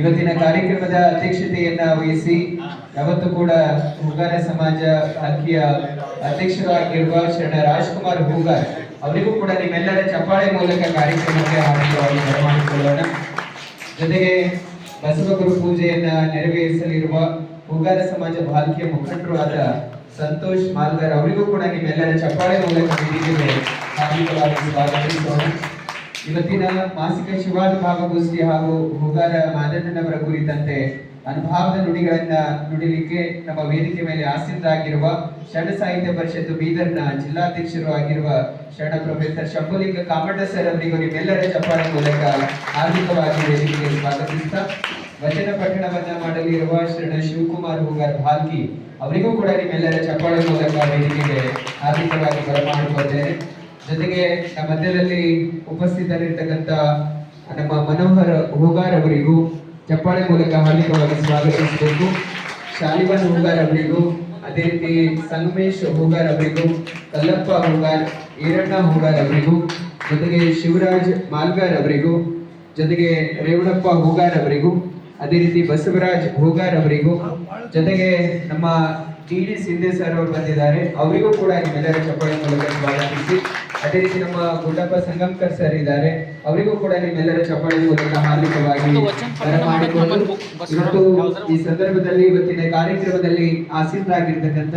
ಇವತ್ತಿನ ಕಾರ್ಯಕ್ರಮದ ಅಧ್ಯಕ್ಷತೆಯನ್ನ ವಹಿಸಿ ಯಾವತ್ತು ಕೂಡ ಹೂಗಾರ ಸಮಾಜ ಅಕ್ಕಿಯ ಅಧ್ಯಕ್ಷರಾಗಿರುವ ಶರಣ ರಾಜ್ಕುಮಾರ್ ಹೂಗಾರ್ ಅವರಿಗೂ ಕೂಡ ನಿಮ್ಮೆಲ್ಲರ ಚಪ್ಪಾಳೆ ಮೂಲಕ ಕಾರ್ಯಕ್ರಮಕ್ಕೆ ಹಾರ್ದಿಕವಾಗಿ ಬರಮಾಡಿಕೊಳ್ಳೋಣ. ಜೊತೆಗೆ ಬಸವಗುರು ಪೂಜೆಯನ್ನ ನೆರವೇರಿಸಲಿರುವ ಹೂಗಾರ ಸಮಾಜ ಬಾಲ್ಕಿಯ ಮುಖಂಡರು ಆದ ಸಂತೋಷ್ ಮಾಲ್ಗರ್ ಅವರಿಗೂ ಕೂಡ ನಿಮ್ಮೆಲ್ಲರ ಚಪ್ಪಾಳೆ ಮೂಲಕ ಹಾರ್ದಿಕವಾಗಿ ಸ್ವಾಗತಿಸೋಣ. ಇವತ್ತಿನ ಮಾಸಿಕ ಶಿವಾನುಭಾವಗೋಷ್ಠಿ ಹಾಗೂ ಹೂಗಾರ ಮಾದಣ್ಣನವರ ಕುರಿತಂತೆ ಅನುಭಾವದ ನುಡಿಗಳನ್ನ ನುಡಿಲಿಕ್ಕೆ ನಮ್ಮ ವೇದಿಕೆ ಮೇಲೆ ಆಸೀನರಾಗಿರುವ ಶರಣ ಸಾಹಿತ್ಯ ಪರಿಷತ್ತು ಬೀದರ್ನ ಜಿಲ್ಲಾಧ್ಯಕ್ಷರು ಆಗಿರುವ ಶರಣ ಪ್ರೊಫೆಸರ್ ಶಂಭುಲಿಂಗ ಕಾಮಟ ಸರ್ ಅವರಿಗೂ ನಿಮ್ಮೆಲ್ಲರ ಚಪ್ಪಾಳೆ ಮೂಲಕ ಹಾರ್ದಿಕವಾಗಿ ವೇದಿಕೆಗೆ ಸ್ವಾಗತಿಸ್ತಾ, ವಚನ ಪಠಣವನ್ನ ಮಾಡಲಿರುವ ಶರಣ ಶಿವಕುಮಾರ್ ಹೂಗಾರ್ ಭಾಲ್ಕಿ ಅವರಿಗೂ ಕೂಡ ನಿಮ್ಮೆಲ್ಲರ ಚಪ್ಪಾಳೆ ಮೂಲಕ ವೇದಿಕೆಗೆ ಹಾರ್ದಿಕವಾಗಿ ಬರಮಾಡಿಕೊಳ್ತೇನೆ ಜೊತೆಗೆ ನಮ್ಮ ಮಧ್ಯದಲ್ಲಿ ಉಪಸ್ಥಿತರಿರ್ತಕ್ಕಂಥ ನಮ್ಮ ಮನೋಹರ್ ಹೂಗಾರ್ ಅವರಿಗೂ ಚಪ್ಪಾಳೆ ಮೂಲಕ ಹಾರ್ದಿಕವಾಗಿ ಸ್ವಾಗತಿಸಬೇಕು. ಶಾಲಿವನ್ ಹೂಗಾರ್ ಅವರಿಗೂ ಅದೇ ರೀತಿ ಸಂಗಮೇಶ್ ಹೂಗಾರ್ ಅವರಿಗೂ ಕಲ್ಲಪ್ಪ ಹೂಗಾರ್, ಈರಣ್ಣ ಹೂಗಾರ್ ಅವರಿಗೂ ಜೊತೆಗೆ ಶಿವರಾಜ್ ಮಾಲ್ಗಾರ್ ಅವರಿಗೂ ಜೊತೆಗೆ ರೇವಣಪ್ಪ ಹೂಗಾರ್ ಅವರಿಗೂ ಅದೇ ರೀತಿ ಬಸವರಾಜ್ ಹೂಗಾರ್ ಅವರಿಗೂ ಜೊತೆಗೆ ನಮ್ಮ ಟಿ ಡಿ ಸಿಂಧೆ ಸರ್ ಅವರು ಬಂದಿದ್ದಾರೆ. ಅವರಿಗೂ ಕೂಡ ಚಪ್ಪಾಳೆ ಮೂಲಕ ಸ್ವಾಗತಿಸಿ. ಅದೇ ರೀತಿ ನಮ್ಮ ಗುಡ್ಡಪ್ಪ ಸಂಗಮ್ಕರ್ ಸರ್ ಇದ್ದಾರೆ. ಅವರಿಗೂ ಕೂಡ ನಿಮ್ಮೆಲ್ಲರ ಚಪ್ಪಾಳೆ ಮೂಲಕ ಹಾರ್ದಿಕವಾಗಿ ಮತ್ತು ಇವತ್ತು ಈ ಸಂದರ್ಭದಲ್ಲಿ ಇವತ್ತಿನ ಕಾರ್ಯಕ್ರಮದಲ್ಲಿ ಆಸೀನರಾಗಿರ್ತಕ್ಕಂಥ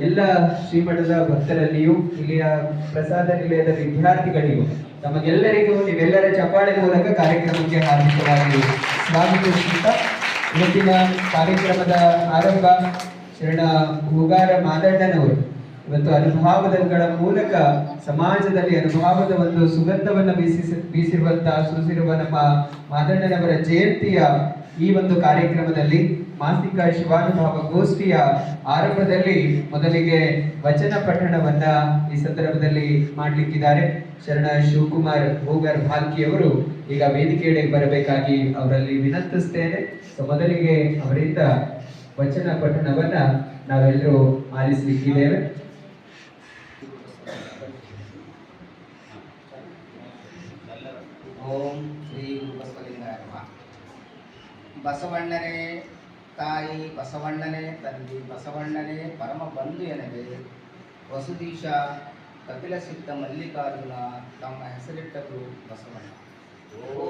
ಎಲ್ಲ ಶ್ರೀಮಠದ ಭಕ್ತರಲ್ಲಿಯೂ ಇಲ್ಲಿಯ ಪ್ರಸಾದ ನಿಲಯದ ವಿದ್ಯಾರ್ಥಿಗಳಿಗೂ ತಮಗೆಲ್ಲರಿಗೂ ನೀವೆಲ್ಲರ ಚಪ್ಪಾಳೆ ಮೂಲಕ ಕಾರ್ಯಕ್ರಮಕ್ಕೆ ಹಾರ್ದಿಕವಾಗಿ ಸ್ವಾಗತಿಸುತ್ತಾ ಇವತ್ತಿನ ಕಾರ್ಯಕ್ರಮದ ಆರಂಭ ಶರಣ ಹೂಗಾರ ಮಾದಣ್ಣನವರು. ಇವತ್ತು ಅನುಭಾವದಗಳ ಮೂಲಕ ಸಮಾಜದಲ್ಲಿ ಅನುಭಾವದ ಒಂದು ಸುಗಂಧವನ್ನು ಬೀಸಿಸ, ಬೀಸಿರುವಂತಹ ಸೂಸಿರುವ ನಮ್ಮ ಮಾದಣ್ಣನವರ ಜಯಂತಿಯ ಈ ಒಂದು ಕಾರ್ಯಕ್ರಮದಲ್ಲಿ ಮಾಸಿಕ ಶಿವಾನುಭಾವ ಗೋಷ್ಠಿಯ ಆರಂಭದಲ್ಲಿ ಮೊದಲಿಗೆ ವಚನ ಪಠಣವನ್ನ ಈ ಸಂದರ್ಭದಲ್ಲಿ ಮಾಡಲಿಕ್ಕಿದ್ದಾರೆ. ಶರಣ ಶಿವಕುಮಾರ್ ಭೋಗರ್ ಭಾಲ್ಕಿ ಅವರು ಈಗ ವೇದಿಕೆಯಡೆ ಬರಬೇಕಾಗಿ ಅವರಲ್ಲಿ ವಿನಂತಿಸ್ತೇನೆ. ಸೊ, ಮೊದಲಿಗೆ ಅವರಿಂದ ವಚನ ಪಠಣವನ್ನ ನಾವೆಲ್ಲರೂ ಆಲಿಸಲಿಕ್ಕಿದ್ದೇವೆ ಓಂ ಶ್ರೀ ಬಸವಲಿಂಗಾಯ ನಮಃ. ಬಸವಣ್ಣನೇ ತಾಯಿ, ಬಸವಣ್ಣನೇ ತಂದೆ, ಬಸವಣ್ಣನೇ ಪರಮ ಬಂಧು ಎನಗೆ ವಸುದೀಶ ಕಪಿಲ ಸಿದ್ಧ ಮಲ್ಲಿಕಾರ್ಜುನ ತಮ್ಮ ಹೆಸರಿಟ್ಟರು ಬಸವಣ್ಣ.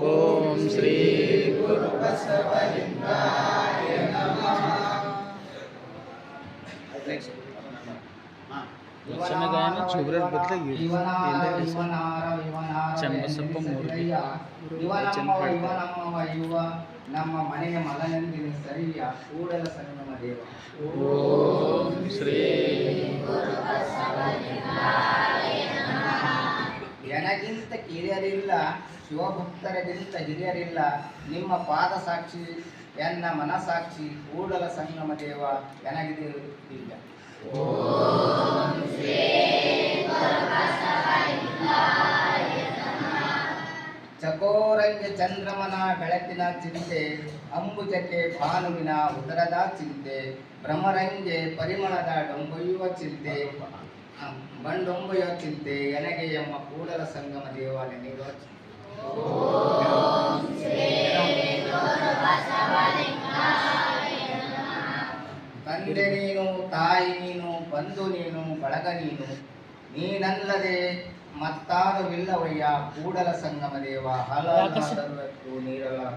ಓಂ ಶ್ರೀ ಬದಲಾಗಿ ಚನ್ನಬಸಪ್ಪ ಮೂರ್ತಿ. ಪಾಡ್ತಾರೆ. ನಮ್ಮ ಮನೆಯ ಮಗನೆಂದಿನ ಸರಿಯ ಕೂಡಲ ಸಂಗಮ ದೇವ ಓಂ ಶ್ರೀ ಕಿರಿಯರಿಲ್ಲ ಶಿವಭಕ್ತರಿಗಿಂತ ಹಿರಿಯರಿಲ್ಲ ನಿಮ್ಮ ಪಾದ ಸಾಕ್ಷಿ ಎನ್ನ ಮನಸಾಕ್ಷಿ ಕೂಡಲ ಸಂಗಮ ದೇವ ಎನಗಿದೆ ಇಲ್ಲ ಚಕೋರಂಗ ಚಂದ್ರಮನ ಬೆಳಕಿನ ಚಿಂತೆ, ಅಂಬುಜಕ್ಕೆ ಭಾನುವಿನ ಉದರದ ಚಿಂತೆ, ಭ್ರಮರಂಗೆ ಪರಿಮಳದ ಡೊಂಬೊಯ್ಯುವ ಚಿಂತೆ ಬಂಡೊಂಬೆಯ ಚಿಂತೆ, ಎನಗೆ ಎಂಬ ಕೂಡಲ ಸಂಗಮ ದೇವಾಲಯ ನೀಡುವ ಚಿಂತೆ. ತಂದೆ ನೀನು ತಾಯಿ ನೀನು ಬಂಧು ನೀನು ಬಳಗ ನೀನು ನೀನಲ್ಲದೆ ಮತ್ತಾರುವಿಲ್ಲವಯ್ಯ ಕೂಡಲ ಸಂಗಮ ದೇವ ಹಲವು ನೀರಲಾಗ.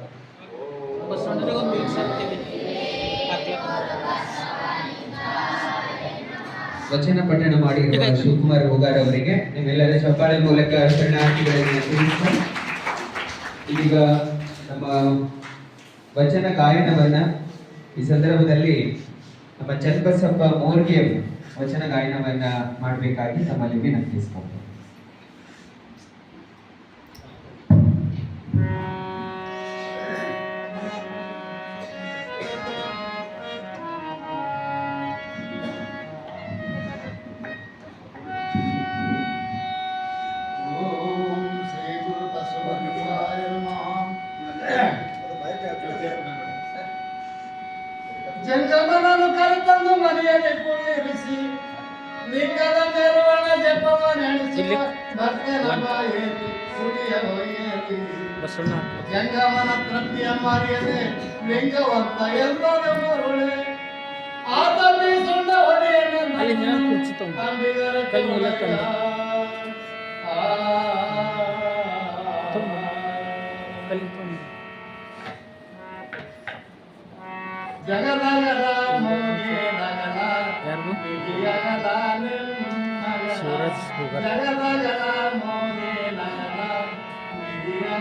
ವಚನ ಪಠಣ ಮಾಡಿರುವ ಶಿವಕುಮಾರ್ ಹೋಗಾರ್ ಅವರಿಗೆ ನಿಮ್ಮೆಲ್ಲರ ಚಪ್ಪಾಳೆ ಮೂಲಕ ಶರಣಾರ್ಥಿಗಳನ್ನು ತಿಳಿಸ್ತಾ ಈಗ ನಮ್ಮ ವಚನ ಗಾಯನವನ್ನ ಈ ಸಂದರ್ಭದಲ್ಲಿ ನಮ್ಮ ಚನ್ನಬಸಪ್ಪ ಮೋರ್ಗೆ ವಚನ ಗಾಯನವನ್ನ ಮಾಡಬೇಕಾಗಿ ತಮ್ಮಲ್ಲಿ ವಿನಂತಿಸ್ಕೊಂಡು ಜಂಗಮನ ತೃಪ್ತಿಯ ಮಾರಿಯದೆ ಲಿಂಗವಂತ ಎಲ್ಲರ ಮರುಳೆ ಆತಲ್ಲಿ ಸುಣ್ಣ ಹೊಡೆಯನ್ನ ಅಲ್ಲಿ ದಿನ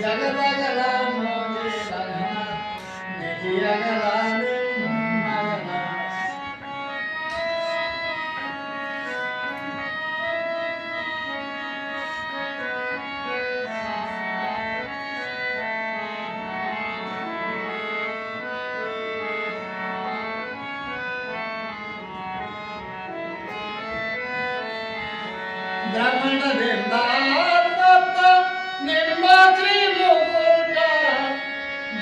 జగదగల మోదీ సగన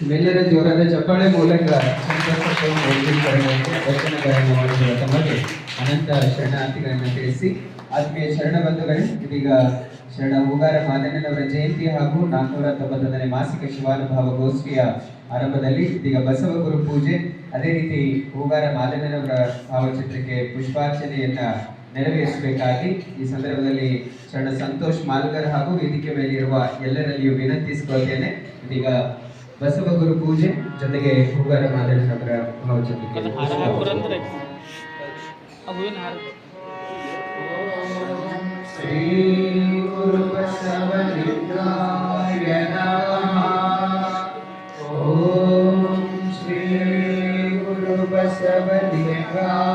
ನಿಮ್ಮೆಲ್ಲರ ಜೋರಾದ ಚಪ್ಪಾಳೆ ಮೂಲಕ ಸಂತೋಷವನ್ನು ಮಾಡಿರುವ ತಮಗೆ ಅನಂತ ಶರಣಾರ್ಥಿಗಳನ್ನು ತಿಳಿಸಿ ಆತ್ಮೀಯ ಶರಣ ಬಂಧುಗಳೇ ಇದೀಗ ಶರಣ ಹೂಗಾರ ಮಾದಣ್ಣನವರ ಜಯಂತಿ ಹಾಗೂ ನಾಲ್ಕುನೂರ ತೊಂಬತ್ತೊಂದನೇ ಮಾಸಿಕ ಶಿವಾನುಭಾವ ಗೋಷ್ಠಿಯ ಆರಂಭದಲ್ಲಿ ಇದೀಗ ಬಸವ ಗುರು ಪೂಜೆ, ಅದೇ ರೀತಿ ಹೂಗಾರ ಮಾದಣ್ಣನವರ ಭಾವಚಿತ್ರಕ್ಕೆ ಪುಷ್ಪಾರ್ಚನೆಯನ್ನ ನೆರವೇರಿಸಬೇಕಾಗಿ ಈ ಸಂದರ್ಭದಲ್ಲಿ ಶರಣ ಸಂತೋಷ್ ಮಾಲ್ಗರ್ ಹಾಗೂ ವೇದಿಕೆ ಮೇಲೆ ಇರುವ ಎಲ್ಲರಲ್ಲಿಯೂ ವಿನಂತಿಸಿಕೊಳ್ತೇನೆ. ಇದೀಗ ಬಸವ ಗುರು ಪೂಜೆ ಜೊತೆಗೆ ಹೂಗಾರ ಮಾದೇಶ್ವರ ಹಾರ ಶ್ರೀ ಗುರು ನಮಃ ಓಂ ಶ್ರೀ ಗುರು ಬಸವಲಿಂಗಾಯ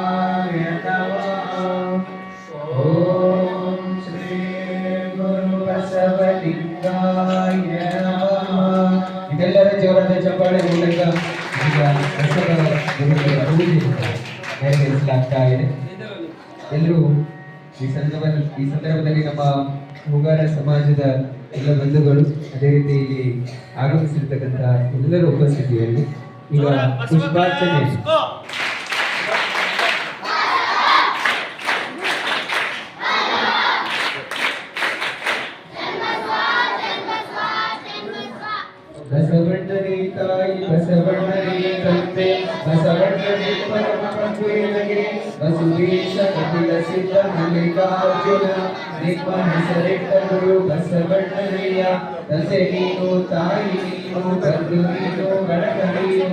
ಇದೆಲ್ಲರ ಜೋರಾದ ಚಪ್ಪಾಳೆ ಮೂಲಕ ಈಗ ಗುರುಗಳ ನೆರವೇರಿಸಲಾಗ್ತಾ ಇದೆ ಎಲ್ಲರೂ ಈ ಸಂದರ್ಭ ಈ ಸಂದರ್ಭದಲ್ಲಿ ನಮ್ಮ ಹೂಗಾರ ಸಮಾಜದ ಎಲ್ಲ ಬಂಧುಗಳು ಅದೇ ರೀತಿ ಇಲ್ಲಿ ಆಗಮಿಸಿರ್ತಕ್ಕಂಥ ಎಲ್ಲರ ಉಪಸ್ಥಿತಿಯಲ್ಲಿ ಈಗ ಪುಷ್ಪಾರ್ಚನೆ. ಬಸುವೇಶ ಕಪಿಲ ಸಿದ್ಧ ಮಲ್ಲಿಕಾರ್ಜುನ ನಿಮ್ಮ ಹೆಸರಿಟ್ಟರು ಬಸವಣ್ಣನಯ್ಯ ತಂದೆ ನೀನು ತಾಯಿ ನೀನು ಬಂಧು ನೀನು ಬೆಳಗಲಿಯು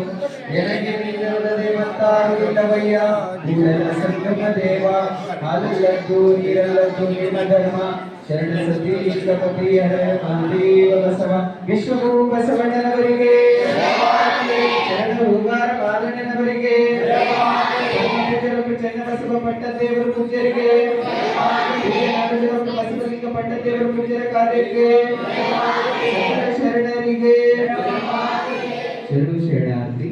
ಎನಗೆ ನೀನಲ್ಲದೆ ಮತ್ತಾರು ಇಲ್ಲವಯ್ಯ ಕೂಡಲ ಸಂಗಮ ದೇವ ಹಾಲಲ್ಲದ್ದು ನೀರಲ್ಲದ್ದು ನಿಮ್ಮ ಧರ್ಮ ಶರಣ ಸತಿ ಕಪತಿ ಹರ ಮಹಾದೇವ ಬಸವ ವಿಶ್ವಗುರು ಬಸವಣ್ಣನವರಿಗೆ ಶರಣ ಹೂಗಾರ ಬಾಲಣ್ಣನವರಿಗೆ ಚನ್ನಬಸವ ಪಟ್ಟದೇವರು ಪೂಜ್ಯರಿಗೆ ಬಸವಲಿಂಗ ಪಟ್ಟದೇವರು ಪೂಜ್ಯರ ಕಾರ್ಯಕ್ಕೆ ಶರಣರಿಗೆ. ಶರಣು ಶರಣಾರ್ಥಿ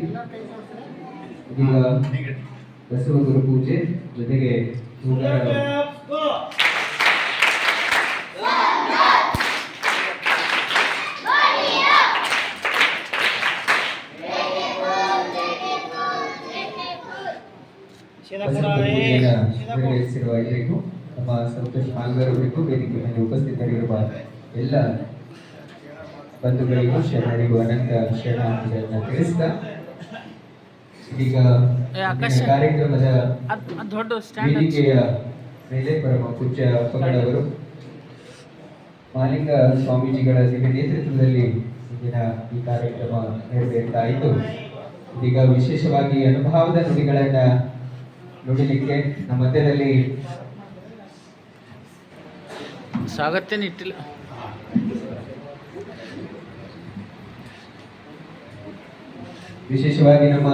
ಈಗ ಬಸವ ಗುರು ಪೂಜೆ ಜೊತೆಗೆ ಪೂಜೆಯ ನೆರವೇರಿಸಿರುವ ಎಲ್ಲರಿಗೂ ನಮ್ಮ ಸಂತೋಷ್ ಮಾಲ್ಗರ್ ಅವರಿಗೂ ವೇದಿಕೆ ಮೇಲೆ ಉಪಸ್ಥಿತರಿರುವ ಎಲ್ಲ ಬಂಧುಗಳಿಗೂ ಶರಣರಿಗೂ ಅನಂತ ಶರಣಾರ್ಥಿಗಳನ್ನ ತಿಳಿಸಿದ ಈಗ ಕಾರ್ಯಕ್ರಮದ ವೇದಿಕೆಯ ಮೇಲೆ ಪರಮ ಪೂಜ್ಯ ಅಪ್ಪಗಳವರು ಮಾಲಿಂಗ ಸ್ವಾಮೀಜಿಗಳ ನೇತೃತ್ವದಲ್ಲಿ ಇಂದಿನ ಈ ಕಾರ್ಯಕ್ರಮ ನೆರವೇರ್ತಾ ಇದ್ದು ಇದೀಗ ವಿಶೇಷವಾಗಿ ಅನುಭವದ ನುಡಿಗಳನ್ನ ನುಡಿಲಿಕ್ಕೆ ನಮ್ಮ ಮಧ್ಯದಲ್ಲಿ ಸಾಗತ್ತೇನೆ ಇಟ್ಟಿಲ್ಲ ವಿಶೇಷವಾಗಿ ನಮ್ಮ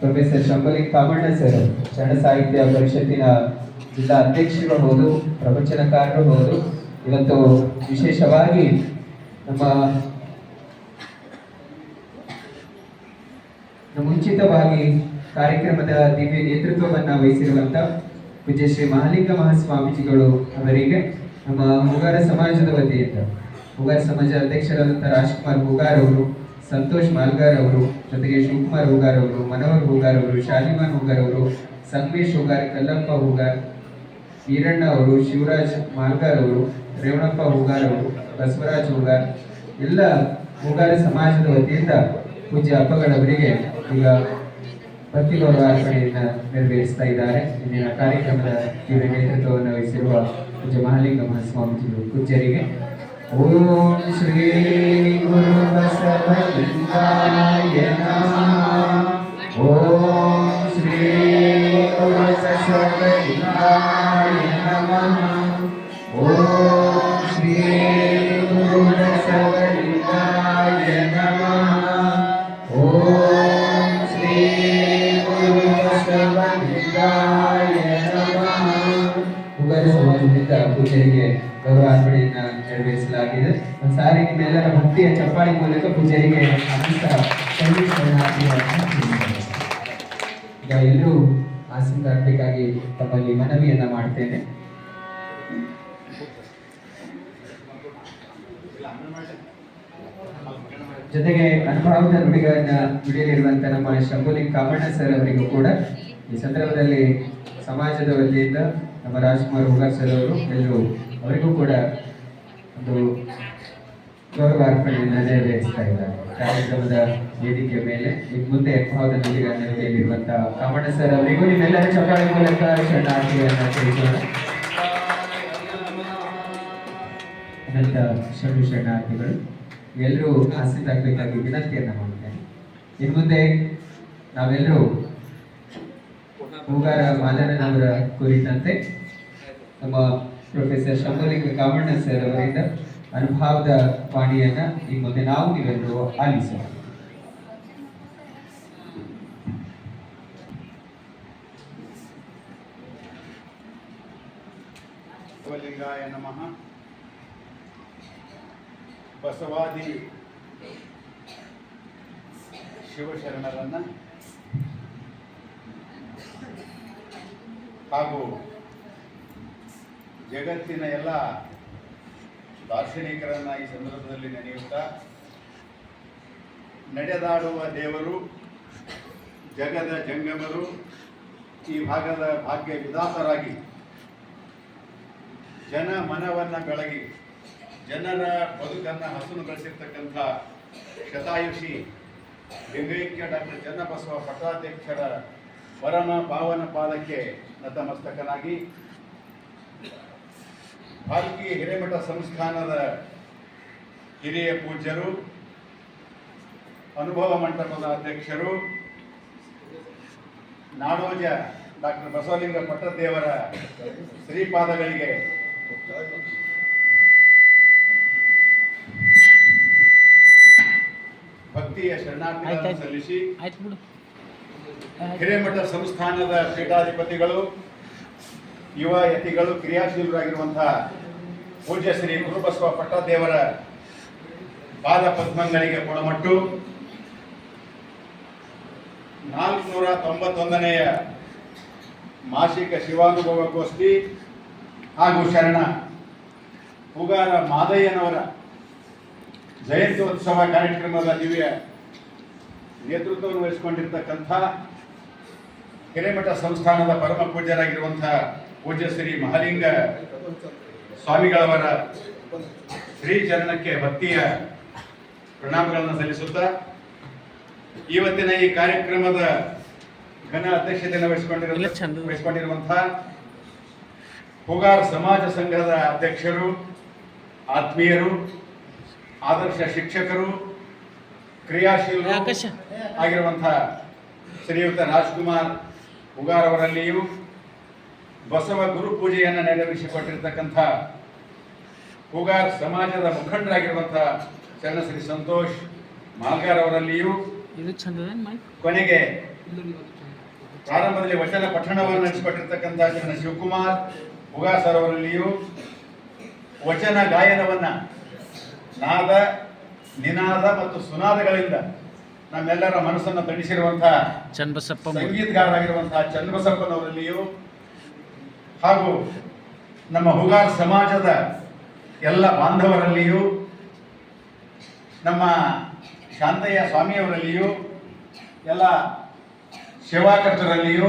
ಪ್ರೊಫೆಸರ್ ಶಂಬಲಿ ಕಾಮಣ್ಣ ಸರ್ ಕನ್ನಡ ಸಾಹಿತ್ಯ ಪರಿಷತ್ತಿನ ಜಿಲ್ಲಾ ಅಧ್ಯಕ್ಷರು ಹೌದು ಪ್ರವಚನಕಾರರು ಹೌದು. ಇವತ್ತು ವಿಶೇಷವಾಗಿ ನಮ್ಮ ಮುಂಚಿತವಾಗಿ ಕಾರ್ಯಕ್ರಮದ ದಿವ್ಯ ನೇತೃತ್ವವನ್ನು ವಹಿಸಿರುವಂತ ಪೂಜ್ಯ ಶ್ರೀ ಮಹಾಲಿಂಗ ಮಹಾಸ್ವಾಮೀಜಿಗಳು ಅವರಿಗೆ ನಮ್ಮ ಹೂಗಾರ ಸಮಾಜದ ವತಿಯಿಂದ ಹೂಗಾರ ಸಮಾಜ ಅಧ್ಯಕ್ಷರಾದಂತಹ ರಾಜ್ಕುಮಾರ್ ಹೂಗಾರ್ ಅವರು, ಸಂತೋಷ್ ಮಾಲ್ಗಾರ್ ಅವರು, ಜೊತೆಗೆ ಶಿವಕುಮಾರ್ ಹೂಗಾರ್ ಅವರು, ಮನೋಹರ್ ಹೂಗಾರ್ ಅವರು, ಶಾಲಿಮಾನ್ ಹೂಗಾರ್ ಅವರು, ಸಂಗಮೇಶ್ ಹೂಗಾರ್ ಕಲ್ಲಪ್ಪ ಹೂಗಾರ್ ಈರಣ್ಣ ಅವರು, ಶಿವರಾಜ್ ಮಾಲ್ಗಾರ್ ಅವರು, ರೇವಣಪ್ಪ ಹೂಗಾರ್ ಅವರು, ಬಸವರಾಜ್ ಹೂಗಾರ್ ಎಲ್ಲ ಹೂಗಾರ ಸಮಾಜದ ವತಿಯಿಂದ ಪೂಜ್ಯ ಹಬ್ಬಗಳವರಿಗೆ ಈಗ ಭಕ್ತಿ ಗೌರವ ಅರ್ಪಣೆಯನ್ನ ನೆರವೇರಿಸ್ತಾ ಇದ್ದಾರೆ. ಇಂದಿನ ಕಾರ್ಯಕ್ರಮದ ಜೀವ ನೇತೃತ್ವವನ್ನು ವಹಿಸಿರುವ ಪೂಜ್ಯ ಮಹಾಲಿಂಗ ಮಹಾಸ್ವಾಮೀಜಿಗಳು ಪೂಜ್ಯರಿಗೆ ಓಂ ಶ್ರೀ ಗುರು ಬಸವಲಿಂಗಾಯ ಆಸೀನರಾಗಬೇಕಾಗಿ ತಮ್ಮಲ್ಲಿ ಮನವಿಯನ್ನ ಮಾಡ್ತೇನೆ. ಜೊತೆಗೆ ಅನುಭವದ ನುಡಿಗಳನ್ನ ನುಡಿಯಲಿರುವಂತ ನಮ್ಮ ಶಂಭುಲಿ ಕಾಮಣ್ಣ ಸರ್ ಅವರಿಗೂ ಕೂಡ ಈ ಸಂದರ್ಭದಲ್ಲಿ ಸಮಾಜದ ವತಿಯಿಂದ ನಮ್ಮ ರಾಜ್ಕುಮಾರ್ ಹುಗಾರ್ ಸರ್ ಅವರು ಎಲ್ಲರೂ ಅವರಿಗೂ ಕೂಡ ಒಂದು ಗೌರವ ಅರ್ಪಣೆಯನ್ನು ನೆರವೇರಿಸ್ತಾ ಇದ್ದಾರೆ. ಕಾರ್ಯಕ್ರಮದ ವೇದಿಕೆ ಮೇಲೆ ನಿಮ್ಮ ಮುಂದೆ ನುಡಿಗಳನ್ನ ನುಡಿಯಲಿರುವಂತಹ ಕಾಮಣ್ಣ ಸರ್ ಅವರಿಗೂ ನಿಮ್ಮೆಲ್ಲರ ಚಪ್ಪಾಳೆ ಮೂಲಕ ಶರಣಾರ್ಥಿಗಳನ್ನ ತಿಳಿಸೋಣ. ಅನಂತ ಶರಣು ಶರಣಾರ್ಥಿಗಳು, ಎಲ್ಲರೂ ಆಸಕ್ತರಾಗಬೇಕಾಗಿ ವಿನಂತಿಯನ್ನ ಮಾಡ್ತೇನೆ ಇನ್ನು ಮುಂದೆ ನಾವೆಲ್ಲರೂ ಹೂಗಾರ ಮಾಲನವರ ಕುರಿತಂತೆ ನಮ್ಮ ಪ್ರೊಫೆಸರ್ ಶಂಭುಲಿಂಗ ಕಾಮಣ್ಣ ಸರ್ ಅವರಿಂದ ಅನುಭವದ ವಾಣಿಯನ್ನ ಈ ಮುಂದೆ ನಾವು ನೀವೆಲ್ಲರೂ ಆಲಿಸೋಣ. ಶಿವಲಿಂಗಾಯ ನಮಃ. ಬಸವಾದಿ ಶಿವಶರಣರನ್ನ ಹಾಗೂ ಜಗತ್ತಿನ ಎಲ್ಲ ದಾರ್ಶನಿಕರನ್ನ ಈ ಸಂದರ್ಭದಲ್ಲಿ ನೆನೆಯುತ್ತಾ, ನಡೆದಾಡುವ ದೇವರು, ಜಗದ ಜಂಗಮರು, ಈ ಭಾಗದ ಭಾಗ್ಯ ವಿದಾಸರಾಗಿ ಜನ ಮನವನ್ನ ಬೆಳಗಿ, ಜನರ ಬದುಕನ್ನ ಹಸನುಗೊಳಿಸಿರ್ತಕ್ಕಂಥ ಶತಾಯುಷಿ ಲಿಂಗೈಕ್ಯ ಡಾಕ್ಟರ್ ಚನ್ನಬಸವ ಪಟ್ಟಾಧ್ಯಕ್ಷರ ಪರಮ ಪಾವನ ಪಾದಕ್ಕೆ ನತಮಸ್ತಕನಾಗಿ ಭಾರತೀಯ ಹಿರೇಮಠ ಸಂಸ್ಥಾನದ ಹಿರಿಯ ಪೂಜ್ಯರು ಅನುಭವ ಮಂಟಪದ ಅಧ್ಯಕ್ಷರು ನಾಡೋಜ ಡಾಕ್ಟರ್ ಬಸವಲಿಂಗ ಪಟ್ಟದೇವರ ಶ್ರೀಪಾದಗಳಿಗೆ ಭಕ್ತಿಯ ಶರಣಾರ್ಥಿಗಳನ್ನು ಸಲ್ಲಿಸಿ ಹಿರೇಮಠ ಸಂಸ್ಥಾನದ ಪೀಠಾಧಿಪತಿಗಳು ಯುವ ಯತಿಗಳು ಕ್ರಿಯಾಶೀಲರಾಗಿರುವಂತಹ ಪೂಜ್ಯ ಶ್ರೀ ಗುರುಬಸವ ಪಟ್ಟದೇವರ ಪಾದ ಪದ್ಮಗಳಿಗೆ ಕೊಡಮಟ್ಟು ನಾಲ್ಕುನೂರ ತೊಂಬತ್ತೊಂದನೆಯ ಮಾಸಿಕ ಶಿವಾನುಭವ ಗೋಷ್ಠಿ ಹಾಗೂ ಶರಣ ಹೂಗಾರ ಮಾದಯ್ಯನವರ ಜಯಂತ್ಯೋತ್ಸವ ಕಾರ್ಯಕ್ರಮದ ದಿವ್ಯ ನೇತೃತ್ವವನ್ನು ವಹಿಸಿಕೊಂಡಿರ್ತಕ್ಕಂಥ ಹಿರೇಮಠ ಸಂಸ್ಥಾನದ ಪರಮ ಪೂಜ್ಯರಾಗಿರುವಂಥ ಪೂಜ್ಯ ಶ್ರೀ ಮಹಾಲಿಂಗ ಸ್ವಾಮಿಗಳವರ ಶ್ರೀ ಚರಣಕ್ಕೆ ಭಕ್ತಿಯ ಪ್ರಣಾಮಗಳನ್ನು ಸಲ್ಲಿಸುತ್ತಾ ಇವತ್ತಿನ ಈ ಕಾರ್ಯಕ್ರಮದ ಘನ ಅಧ್ಯಕ್ಷತೆಯನ್ನು ವಹಿಸಿಕೊಂಡಿರುವ. ವಹಿಸಿಕೊಂಡಿರುವಂತಹ ಹುಗಾರ್ ಸಮಾಜ ಸಂಘದ ಅಧ್ಯಕ್ಷರು ಆತ್ಮೀಯರು ಆದರ್ಶ ಶಿಕ್ಷಕರು ಕ್ರಿಯಾಶೀಲರು. ಆಗಿರುವಂತಹ ಶ್ರೀಯುತ ರಾಜ್ಕುಮಾರ್ ಹುಗಾರ್ ಅವರಲ್ಲಿಯೂ ಬಸವ ಗುರು ಪೂಜೆಯನ್ನು ನೆರವೇರಿಸಿಕೊಟ್ಟಿರ್ತಕ್ಕಂಥ ಹುಗಾರ್ ಸಮಾಜದ ಮುಖಂಡರಾಗಿರುವಂತಹ ಚರಣಶ್ರೀ ಸಂತೋಷ್ ಮಾಲ್ಗಾರ್ ಅವರಲ್ಲಿಯೂ ಕೊನೆಗೆ ಪ್ರಾರಂಭದಲ್ಲಿ ವಚನ ಪಠಣವನ್ನು ನಡೆಸಿಕೊಟ್ಟಿರ್ತಕ್ಕಂಥ ಚರಣ ಶಿವಕುಮಾರ್ ಹುಗಾರ್ ಸರ್ ಅವರಲ್ಲಿಯೂ ವಚನ ಗಾಯನವನ್ನ ನಾದ ನಿನಾದ ಮತ್ತು ಸುನಾದಗಳಿಂದ ನಮ್ಮೆಲ್ಲರ ಮನಸ್ಸನ್ನು ತಣಿಸಿರುವಂತಹ ಚನ್ನಬಸಪ್ಪ. ಸಂಗೀತಗಾರರಾಗಿರುವಂತಹ ಚನ್ನಬಸಪ್ಪನವರಲ್ಲಿಯೂ ಹಾಗೂ ನಮ್ಮ ಹುಗಾರ್ ಸಮಾಜದ ಎಲ್ಲ ಬಾಂಧವರಲ್ಲಿಯೂ, ನಮ್ಮ ಶಾಂತಯ್ಯ ಸ್ವಾಮಿಯವರಲ್ಲಿಯೂ, ಎಲ್ಲ ಸೇವಾಕರ್ತರಲ್ಲಿಯೂ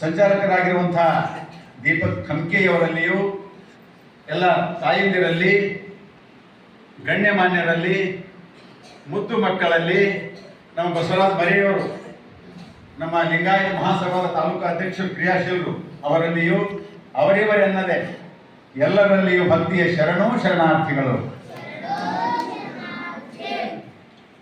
ಸಂಚಾಲಕರಾಗಿರುವಂತಹ ದೀಪಕ್ ಖಮ್ಕೆಯವರಲ್ಲಿಯೂ ಎಲ್ಲ ತಾಯಂದಿರಲ್ಲಿ, ಗಣ್ಯಮಾನ್ಯರಲ್ಲಿ, ಮುದ್ದು ಮಕ್ಕಳಲ್ಲಿ, ನಮ್ಮ ಬಸವರಾಜ್ ಬರೆಯವರು, ನಮ್ಮ ಲಿಂಗಾಯತ ಮಹಾಸಭಾದ ತಾಲೂಕು ಅಧ್ಯಕ್ಷರು, ಕ್ರಿಯಾಶೀಲರು ಅವರಲ್ಲಿಯೂ ಅವರಿವರೆನ್ನದೆ ಎಲ್ಲರಲ್ಲಿಯೂ ಭಕ್ತಿಯ ಶರಣೋ ಶರಣಾರ್ಥಿಗಳು.